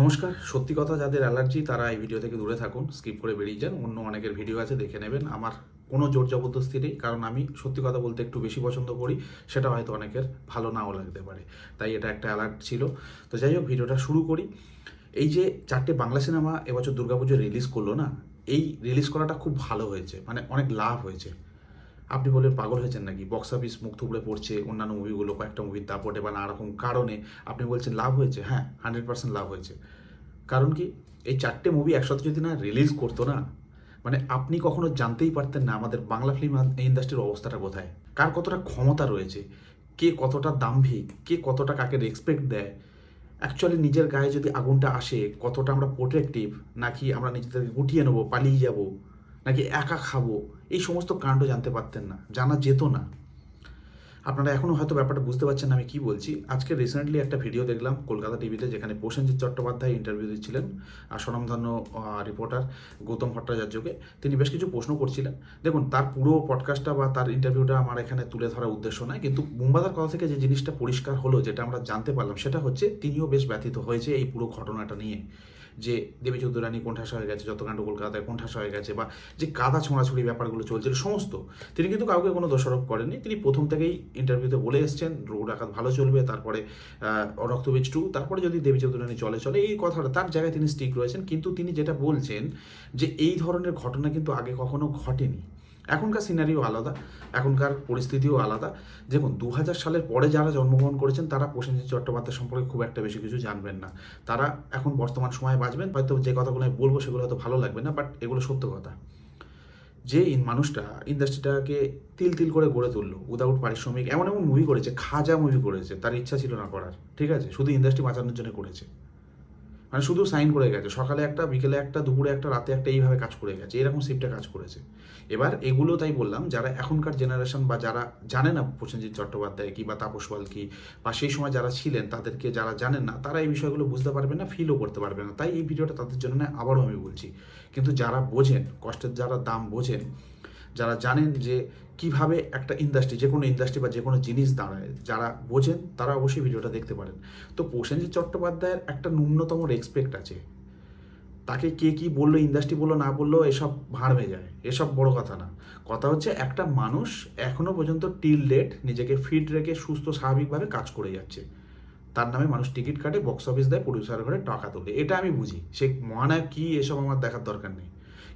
নমস্কার, সত্যি কথা যাদের অ্যালার্জি তারা এই ভিডিও থেকে দূরে থাকুন, স্কিপ করে বেরিয়ে যান, অন্য অনেকের ভিডিও আছে, দেখে নেবেন। আমার কোনো জোর জবরদস্তি নেই, কারণ আমি সত্যি কথা বলতে একটু বেশি পছন্দ করি, সেটা হয়তো অনেকের ভালো নাও লাগতে পারে। তাই এটা একটা অ্যালার্ট ছিল। তো যাই হোক, ভিডিওটা শুরু করি। এই যে চারটে বাংলা সিনেমা এবছর দুর্গাপুজো রিলিজ করল না, এই রিলিজ করাটা খুব ভালো হয়েছে মানে অনেক লাভ হয়েছে। আপনি বললেন পাগল হয়েছেন নাকি? বক্স অফিস মুখ থুবড়ে পড়ছে, অন্যান্য মুভিগুলো কয়েকটা মুভির দাপটে বা নানা রকম কারণে আপনি বলছেন লাভ হয়েছে। হ্যাঁ হান্ড্রেড পার্সেন্ট লাভ হয়েছে। কারণ কি? এই চারটে মুভি একসাথে যদি না রিলিজ করতো না মানে আপনি কখনো জানতেই পারতেন না আমাদের বাংলা ফিল্ম ইন্ডাস্ট্রির অবস্থাটা কোথায়? কার কতটা ক্ষমতা রয়েছে? কে কতটা দাম্ভিক? কে কতটা কাকে রেসপেক্ট দেয়? অ্যাকচুয়ালি নিজের গায়ে যদি আগুনটা আসে, কতটা আমরা প্রোটেক্টিভ নাকি আমরা নিজেদেরকে গুটিয়ে নেব, পালিয়ে যাব, নাকি একা খাব? এই সমস্ত কাণ্ড জানতে পারতেন না, জানা যেত না। আপনারা এখনও হয়তো ব্যাপারটা বুঝতে পারছেন আমি কি বলছি। আজকে রিসেন্টলি একটা ভিডিও দেখলাম কলকাতা টিভিতে যেখানে প্রসেনজিৎ চট্টোপাধ্যায় ইন্টারভিউ দিচ্ছিলেন আর স্বনামধন্য রিপোর্টার গৌতম ভট্টাচার্যকে। তিনি বেশ কিছু প্রশ্ন করছিলেন। দেখুন, তার পুরো পডকাস্টটা বা তার ইন্টারভিউটা আমার এখানে তুলে ধরার উদ্দেশ্য নয়, কিন্তু মুম্বাদার কথা থেকে যে জিনিসটা পরিষ্কার হলো, যেটা আমরা জানতে পারলাম, সেটা হচ্ছে তিনিও বেশ ব্যথিত হয়েছে এই পুরো ঘটনাটা নিয়ে। যে দেবী চৌধুরানী কোণঠাসা হয়ে গেছে যতকাণ্ড কলকাতায় কোণঠাসা হয়ে গেছে, বা যে কাদা ছোঁড়াছুড়ি ব্যাপারগুলো চলছিল, সমস্ত। তিনি কিন্তু কাউকে কোনো দোষারোপ করেননি। তিনি প্রথম থেকেই ইন্টারভিউতে বলে এসছেন, রোগ ডাকাত ভালো চলবে, তারপরে রক্তবীজ টু তারপরে যদি দেবী চৌধুরানী চলে চলে, এই কথাটা, তার জায়গায় তিনি স্টিক রয়েছেন। কিন্তু তিনি যেটা বলছেন যে, এই ধরনের ঘটনা কিন্তু আগে কখনো ঘটেনি। এখনকার সিনারিও আলাদা, এখনকার পরিস্থিতিও আলাদা। দেখুন দু হাজার সালের পরে যারা জন্মগ্রহণ করেছেন, তারা প্রসেনজিৎ চট্টোপাধ্যায় সম্পর্কে খুব একটা বেশি কিছু জানবেন না। তারা এখন বর্তমান সময়ে বাঁচবেন, হয়তো যে কথাগুলো আমি বলব সেগুলো হয়তো ভালো লাগবে না বাট এগুলো সত্য কথা। যে ইন মানুষটা ইন্ডাস্ট্রিটাকে তিল তিল করে গড়ে তুললো উইদাউট পারিশ্রমিক, এমন এমন মুভি করেছে, খাজা মুভি করেছে, তার ইচ্ছা ছিল না করার, ঠিক আছে? শুধু ইন্ডাস্ট্রি বাঁচানোর জন্য করেছে। মানে শুধু সাইন করে গেছে, সকালে একটা, বিকেলে একটা, দুপুরে একটা, রাতে একটা, এইভাবে কাজ করে গেছে, এরকম শিফটে কাজ করেছে। এবার এগুলো তাই বললাম, যারা এখনকার জেনারেশন বা যারা জানে না প্রসেনজিৎ চট্টোপাধ্যায় কি বা তাপস পাল কি বা সেই সময় যারা ছিলেন, তাদেরকে যারা জানেন না, তারা এই বিষয়গুলো বুঝতে পারবে না ফিলও করতে পারবে না। তাই এই ভিডিওটা তাদের জন্য না আবারও আমি বলছি। কিন্তু যারা বোঝেন, কষ্টের যারা দাম বোঝেন, যারা জানেন যে কীভাবে একটা ইন্ডাস্ট্রি যে কোনো ইন্ডাস্ট্রি বা যে কোনো জিনিস দাঁড়ায়, যারা বোঝেন তারা অবশ্যই ভিডিওটা দেখতে পারেন। তো প্রসেনজিৎ চট্টোপাধ্যায়ের একটা ন্যূনতম রেসপেক্ট আছে। তাকে কে কি বলল ইন্ডাস্ট্রি বলল, না বলল, এসব ভাড়বে যায় এসব বড় কথা না। কথা হচ্ছে একটা মানুষ এখনও পর্যন্ত টিল ডেট নিজেকে ফিট রেখে সুস্থ, স্বাভাবিকভাবে কাজ করে যাচ্ছে। তার নামে মানুষ টিকিট কাটে বক্স অফিস দেয় প্রডিউসার ঘরে টাকা তোলে। এটা আমি বুঝি। সে মহানায়ক কি এসব আমার দেখার দরকার নেই।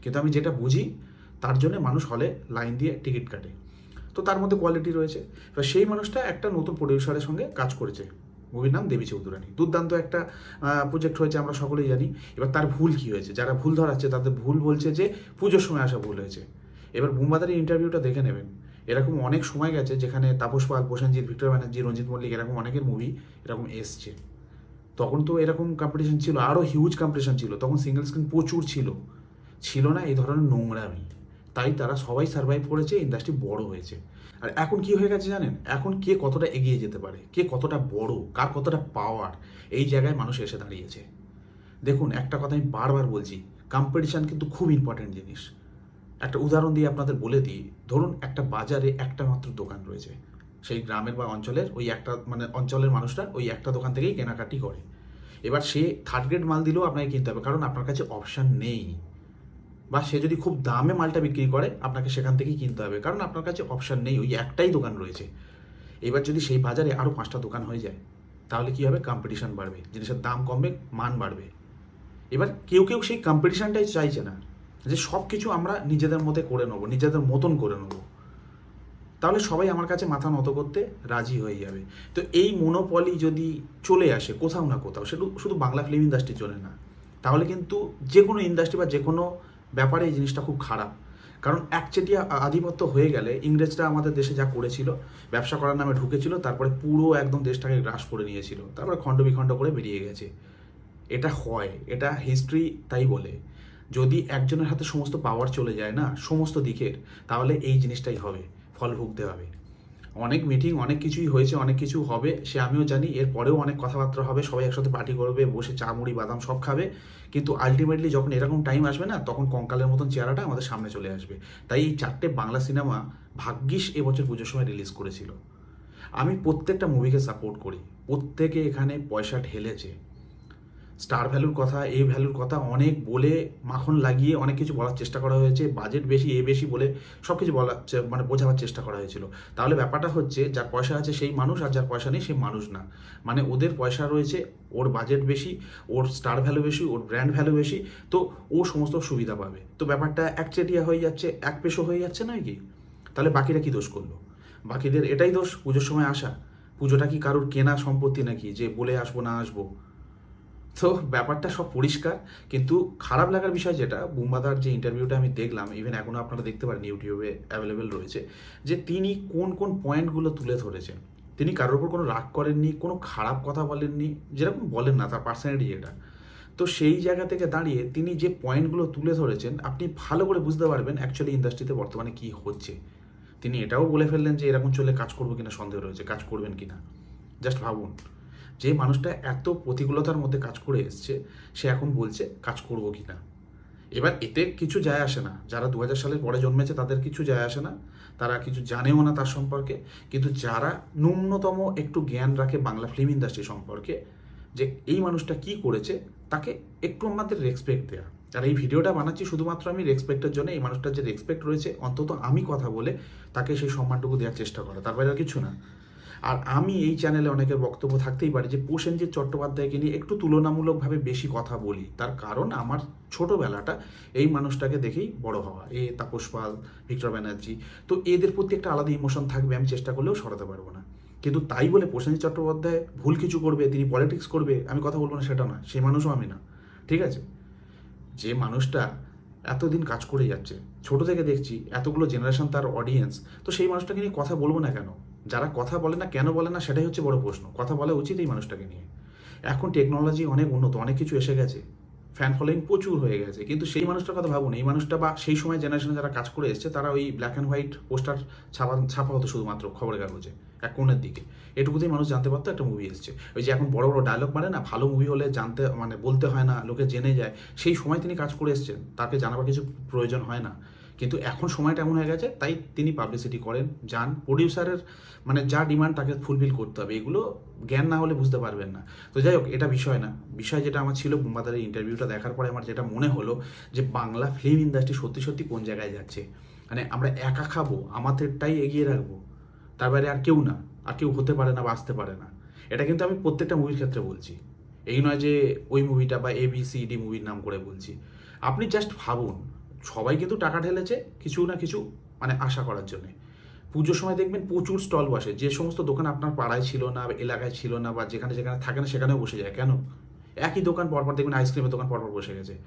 কিন্তু আমি যেটা বুঝি তার জন্য মানুষ হলে লাইন দিয়ে টিকিট কাটে। তো তার মধ্যে কোয়ালিটি রয়েছে। এবার সেই মানুষটা একটা নতুন প্রডিউসারের সঙ্গে কাজ করেছে। মুভির নাম দেবী চৌধুরানী। দুর্দান্ত একটা প্রজেক্ট হয়েছে, আমরা সকলেই জানি। এবার তার ভুল কি হয়েছে? যারা ভুল ধরাচ্ছে, তাদের ভুল বলছে যে পুজোর সময় আসা ভুল হয়েছে। এবার বুম্বাদারের ইন্টারভিউটা দেখে নেবেন। এরকম অনেক সময় গেছে যেখানে তাপস পাল, প্রসেনজিৎ, ভিক্টর ব্যানার্জি, রঞ্জিত মল্লিক এরকম অনেকের মুভি এরকম এসছে। তখন তো এরকম কম্পিটিশন ছিল। আরও হিউজ কম্পিটিশন ছিল। তখন সিঙ্গেল স্ক্রিন প্রচুর ছিল। ছিল না এই ধরনের নোংরামি। তাই তারা সবাই সার্ভাইভ করেছে ইন্ডাস্ট্রি বড় হয়েছে। আর এখন কি হয়ে গেছে জানেন? এখন কে কতটা এগিয়ে যেতে পারে? কে কতটা বড়? কার কতটা পাওয়ার এই জায়গায় মানুষ এসে দাঁড়িয়েছে। দেখুন, একটা কথা আমি বারবার বলছি কম্পিটিশান কিন্তু খুব ইম্পর্টেন্ট জিনিস। একটা উদাহরণ দিয়ে আপনাদের বলে দিই, ধরুন একটা বাজারে একটা মাত্র দোকান রয়েছে। সেই গ্রামের বা অঞ্চলের ওই একটা মানে অঞ্চলের মানুষরা ওই একটা দোকান থেকেই কেনাকাটি করে। এবার সে থার্ড গ্রেড মাল দিলেও আপনাকে কিনতে হবে, কারণ আপনার কাছে অপশান নেই। বা সে যদি খুব দামে মালটা বিক্রি করে, আপনাকে সেখান থেকেই কিনতে হবে। কারণ আপনার কাছে অপশান নেই, ওই একটাই দোকান রয়েছে। এবার যদি সেই বাজারে আরও পাঁচটা দোকান হয়ে যায়, তাহলে কী হবে? কম্পিটিশান বাড়বে। জিনিসের দাম কমবে, মান বাড়বে। এবার কেউ কেউ সেই কম্পিটিশানটাই চাইছে না, যে সব কিছু আমরা নিজেদের মধ্যে করে নেব, নিজেদের মতন করে নেব। তাহলে সবাই আমার কাছে মাথা নত করতে রাজি হয়ে যাবে। তো এই মনোপলি যদি চলে আসে, কোথাও না কোথাও সেটা শুধু বাংলা ফিল্ম ইন্ডাস্ট্রি চলে না, তাহলে কিন্তু যে কোনো ইন্ডাস্ট্রি বা যে কোনো ব্যাপারে এই জিনিসটা খুব খারাপ। কারণ একচেটিয়া আধিপত্য হয়ে গেলে ইংরেজরা আমাদের দেশে যা করেছিল, ব্যবসা করার নামে ঢুকেছিল, তারপরে পুরো একদম দেশটাকে গ্রাস করে নিয়েছিল। তারপরে খণ্ড বিখণ্ড করে বেরিয়ে গেছে। এটা হয়, এটা হিস্ট্রি তাই বলে। যদি একজনের হাতে সমস্ত পাওয়ার চলে যায় না, সমস্ত দিকের, তাহলে এই জিনিসটাই হবে, ফল ভুগতে হবে। অনেক মিটিং অনেক কিছুই হয়েছে, অনেক কিছু হবে, সে আমিও জানি এর পরেও অনেক কথাবার্তা হবে, সবাই একসাথে পার্টি করবে, বসে চা, মুড়ি, বাদাম সব খাবে। কিন্তু আলটিমেটলি যখন এরকম টাইম আসবে না, তখন কঙ্কালের মতন চেহারাটা আমাদের সামনে চলে আসবে। তাই এই চারটে বাংলা সিনেমা ভাগ্যিস এবছর পুজোর সময় রিলিজ করেছিল। আমি প্রত্যেকটা মুভিকে সাপোর্ট করি। প্রত্যেকে এখানে পয়সা ঢেলেছে। স্টার ভ্যালুর কথা এ ভ্যালুর কথা অনেক বলে মাখন লাগিয়ে অনেক কিছু বলার চেষ্টা করা হয়েছে বাজেট বেশি এ বেশি বলে সব কিছু বলার চে- মানে বোঝাবার চেষ্টা করা হয়েছিল। তাহলে ব্যাপারটা হচ্ছে, যার পয়সা আছে সেই মানুষ আর যার পয়সা নেই সেই মানুষ না। মানে ওদের পয়সা রয়েছে, ওর বাজেট বেশি, ওর স্টার ভ্যালু বেশি, ওর ব্র্যান্ড ভ্যালু বেশি, তো ও সমস্ত সুবিধা পাবে। তো ব্যাপারটা একচেটিয়া হয়ে যাচ্ছে, এক পেশো হয়ে যাচ্ছে নয় কি? তাহলে বাকিরা কি দোষ করল? বাকিদের এটাই দোষ, পুজোর সময় আসা। পুজোটা কি কারোর কেনা সম্পত্তি নাকি? যে বলে আসব না আসব। তো ব্যাপারটা সব পরিষ্কার, কিন্তু খারাপ লাগার বিষয় যেটা, বুম্বাদার যে ইন্টারভিউটা আমি দেখলাম ইভেন এখনও আপনারা দেখতে পারেন ইউটিউবে অ্যাভেলেবেল রয়েছে, যে তিনি কোন কোন পয়েন্টগুলো তুলে ধরেছেন। তিনি কারোর উপর কোনো রাগ করেননি, কোনো খারাপ কথা বলেননি, যেরকম বলেন না, তার পার্সোনালিটি যেটা তো সেই জায়গা থেকে দাঁড়িয়ে তিনি যে পয়েন্টগুলো তুলে ধরেছেন, আপনি ভালো করে বুঝতে পারবেন অ্যাকচুয়ালি ইন্ডাস্ট্রিতে বর্তমানে কী হচ্ছে। তিনি এটাও বলে ফেললেন যে এরকম চলে কাজ করব কিনা, সন্দেহ রয়েছে, কাজ করবেন কিনা। জাস্ট ভাবুন। যে মানুষটা এত প্রতিকূলতার মধ্যে কাজ করে এসছে, সে এখন বলছে, কাজ করব কি না? এবার এতে কিছু যায় আসে না। যারা দু হাজার সালের পরে জন্মেছে, তাদের কিছু যায় আসে না। তারা কিছু জানেও না তার সম্পর্কে। কিন্তু যারা ন্যূনতম একটু জ্ঞান রাখে বাংলা ফিল্ম ইন্ডাস্ট্রি সম্পর্কে, যে এই মানুষটা কি করেছে, তাকে একটু আমাদের রেসপেক্ট দেওয়া আর এই ভিডিওটা বানাচ্ছি, শুধুমাত্র আমি রেসপেক্টের জন্য, এই মানুষটার যে রেসপেক্ট রয়েছে, অন্তত আমি কথা বলে তাকে সেই সম্মানটুকু দেওয়ার চেষ্টা করা। তার বাইরে আর কিছু না। আর আমি এই চ্যানেলে অনেকের বক্তব্য থাকতেই পারে যে প্রসেনজিৎ চট্টোপাধ্যায়কে নিয়ে একটু তুলনামূলকভাবে বেশি কথা বলি, তার কারণ আমার ছোটোবেলাটা এই মানুষটাকে দেখেই বড় হওয়া। এ তাপস পাল, ভিক্টর ব্যানার্জি, তো এদের প্রতি একটা আলাদা ইমোশন থাকবে, আমি চেষ্টা করলেও সরাতে পারব না। কিন্তু তাই বলে প্রসেনজিৎ চট্টোপাধ্যায় ভুল কিছু করবে, তিনি পলিটিক্স করবে, আমি কথা বলব না, সেটা না সেই মানুষও আমি না। ঠিক আছে? যে মানুষটা এতদিন কাজ করে যাচ্ছে, ছোট থেকে দেখছি, এতগুলো জেনারেশন তার অডিয়েন্স তো সেই মানুষটাকে নিয়ে কথা বলব না কেন? যারা কথা বলে না, কেন বলে না, সেটাই হচ্ছে বড় প্রশ্ন। কথা বলা উচিত এই মানুষটাকে নিয়ে। এখন টেকনোলজি অনেক উন্নত, অনেক কিছু এসে গেছে। ফ্যান ফলোয়িং প্রচুর হয়ে গেছে। কিন্তু সেই মানুষটার কথা ভাবুন, এই মানুষটা বা সেই সময় জেনারেশনে যারা কাজ করে এসছে, তারা ওই ব্ল্যাক অ্যান্ড হোয়াইট পোস্টার ছাপা ছাপা হতো শুধুমাত্র খবরের কাগজে, এক কোণের দিকে। এটুকুতেই মানুষ জানতে পারতো একটা মুভি এসছে। ওই যে এখন বড় বড় ডায়লগ মানে না, ভালো মুভি হলে জানতে মানে বলতে হয় না, লোকে জেনে যায়। সেই সময় তিনি কাজ করে এসছেন, তাকে জানাবার কিছু প্রয়োজন হয় না। কিন্তু এখন সময়টা এমন হয়ে গেছে, তাই তিনি পাবলিসিটি করেন, যান। প্রডিউসারের মানে যা ডিমান্ড তাকে ফুলফিল করতে হবে, এগুলো জ্ঞান না হলে বুঝতে পারবেন না। তো যাই হোক, এটা বিষয় না। বিষয় যেটা আমার ছিল বুম্বাদারের ইন্টারভিউটা দেখার পরে আমার যেটা মনে হলো যে বাংলা ফিল্ম ইন্ডাস্ট্রি সত্যি সত্যি কোন জায়গায় যাচ্ছে? মানে আমরা একা খাব, আমাদেরটাই এগিয়ে রাখব, তার বাইরে আর কেউ না, আর কেউ হতে পারে না বা আসতে পারে না। এটা কিন্তু আমি প্রত্যেকটা মুভির ক্ষেত্রে বলছি। এই নয় যে ওই মুভিটা বা এ বি সি ডি মুভির নাম করে বলছি। আপনি জাস্ট ভাবুন সবাই কিন্তু টাকা ঢেলেছে কিছু না কিছু মানে আশা করার জন্যে। পুজোর সময় দেখবেন প্রচুর স্টল বসে, যে সমস্ত দোকান আপনার পাড়ায় ছিল না এলাকায় ছিল না বা যেখানে যেখানে থাকে না সেখানেও বসে যায়। কেন? একই দোকান পরপর দেখবেন আইসক্রিমের দোকান পরপর বসে গেছে।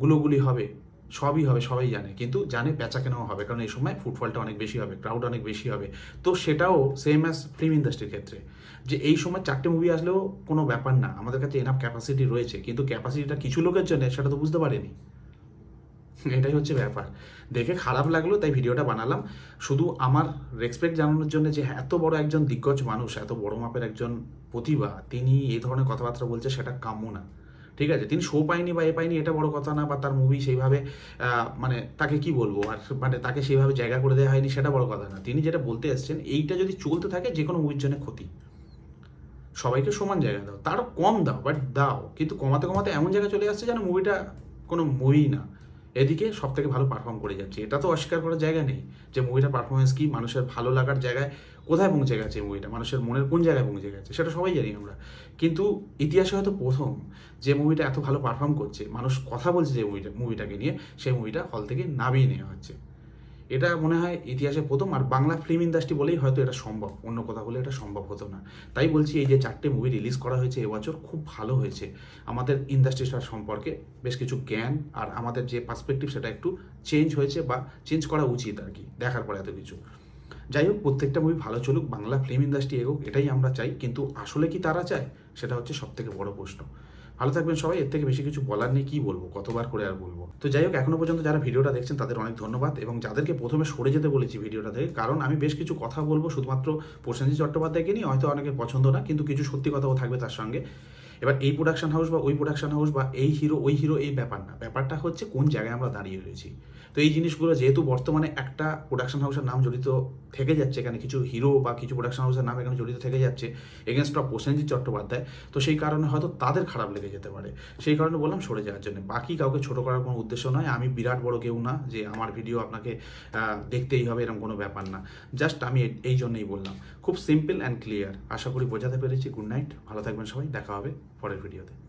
গুলোগুলি হবে, সবই হবে, সবাই জানে। কিন্তু জানে বেচা কেনাও হবে, কারণ এই সময় ফুটফলটা অনেক বেশি হবে ক্রাউড অনেক বেশি হবে। তো সেটাও সেম অ্যাজ ফিল্ম ইন্ডাস্ট্রির ক্ষেত্রে। যে এই সময় চারটে মুভি আসলেও কোনো ব্যাপার না। আমাদের কাছে এনাফ ক্যাপাসিটি রয়েছে। কিন্তু ক্যাপাসিটিটা কিছু লোকের জন্য সেটা তো বুঝতে পারেনি। এটাই হচ্ছে ব্যাপার। দেখে খারাপ লাগল, তাই ভিডিওটা বানালাম। শুধু আমার রেসপেক্ট জানানোর জন্য যে এত বড় একজন দিগ্গজ মানুষ, এত বড় মাপের একজন প্রতিভা, তিনি এই ধরনের কথাবার্তা বলছে, সেটা কাম্য না। ঠিক আছে? তিনি শো পায়নি বা এ পায়নি, এটা বড় কথা না, বা তার মুভি সেইভাবে মানে তাকে কি বলব? আর মানে তাকে সেইভাবে জায়গা করে দেওয়া হয়নি, সেটা বড় কথা না। তিনি যেটা বলতে এসছেন, এইটা যদি চলতে থাকে, যে কোনো মুভির জন্য ক্ষতি। সবাইকে সমান জায়গা দাও। তারও কম দাও বাট দাও। কিন্তু কমাতে কমাতে এমন জায়গায় চলে আসছে যেন মুভিটা কোনো মুভি না। এদিকে সব থেকে ভালো পারফর্ম করে যাচ্ছে। এটা তো অস্বীকার করার জায়গা নেই যে মুভিটার পারফরমেন্স কি, মানুষের ভালো লাগার জায়গায় কোথায় পৌঁছে গেছে মুভিটা মানুষের মনের কোন জায়গায় পৌঁছে গেছে? সেটা সবাই জানি আমরা। কিন্তু ইতিহাসে হয়তো প্রথম যে মুভিটা এত ভালো পারফর্ম করছে, মানুষ কথা বলছে যে মুভিটা মুভিটাকে নিয়ে, সেই মুভিটা হল থেকে নামিয়ে নেওয়া হচ্ছে। এটা মনে হয় ইতিহাসে প্রথম আর বাংলা ফিল্ম ইন্ডাস্ট্রি বলেই হয়তো এটা সম্ভব। অন্য কথা বলে এটা সম্ভব হতো না। তাই বলছি এই যে চারটে মুভি রিলিজ করা হয়েছে এবছর, খুব ভালো হয়েছে। আমাদের ইন্ডাস্ট্রিটার সম্পর্কে বেশ কিছু জ্ঞান আর আমাদের যে পার্সপেক্টিভ সেটা একটু চেঞ্জ হয়েছে বা চেঞ্জ করা উচিত আর কি, দেখার পরে এত কিছু। যাই হোক, প্রত্যেকটা মুভি ভালো চলুক, বাংলা ফিল্ম ইন্ডাস্ট্রি এগোক, এটাই আমরা চাই। কিন্তু আসলে কি তারা চায়, সেটা হচ্ছে সব থেকে বড় প্রশ্ন। ভালো থাকবেন সবাই, এর থেকে বেশি কিছু বলার নেই, কি বলব, কতবার করে আর বলব। তো যাই হোক, এখনও পর্যন্ত যারা ভিডিওটা দেখছেন, তাদের অনেক ধন্যবাদ এবং যাদেরকে প্রথমে সরে যেতে বলেছি ভিডিওটা থেকে, কারণ আমি বেশ কিছু কথা বলব, শুধুমাত্র প্রসেনজিৎ চট্টোপাধ্যায়কে নিয়ে, হয়তো অনেকের পছন্দ না, কিন্তু কিছু সত্যি কথাও থাকবে তার সঙ্গে। এবার এই প্রোডাকশন হাউস বা ওই প্রোডাকশন হাউস বা এই হিরো ওই হিরো এই ব্যাপার না। ব্যাপারটা হচ্ছে কোন জায়গায় আমরা দাঁড়িয়ে রয়েছি। তো এই জিনিসগুলো যেহেতু বর্তমানে একটা প্রোডাকশন হাউসের নাম জড়িত থেকে যাচ্ছে, এখানে কিছু হিরো বা কিছু প্রোডাকশন হাউসের নাম এখানে জড়িত থেকে যাচ্ছে এগেনস্ট অফ প্রসেনজিৎ চট্টোপাধ্যায়, তো সেই কারণে হয়তো তাদের খারাপ লেগে যেতে পারে। সেই কারণে বললাম সরে যাওয়ার জন্য। বাকি কাউকে ছোট করার কোনো উদ্দেশ্য নয়। আমি বিরাট বড় কেউ না যে আমার ভিডিও আপনাকে দেখতেই হবে, এরকম কোনো ব্যাপার না। জাস্ট আমি এই জন্যই বললাম। খুব সিম্পল অ্যান্ড ক্লিয়ার আশা করি বোঝাতে পেরেছি। গুড নাইট ভালো থাকবেন সবাই। দেখা হবে। পরের ভিডিওতে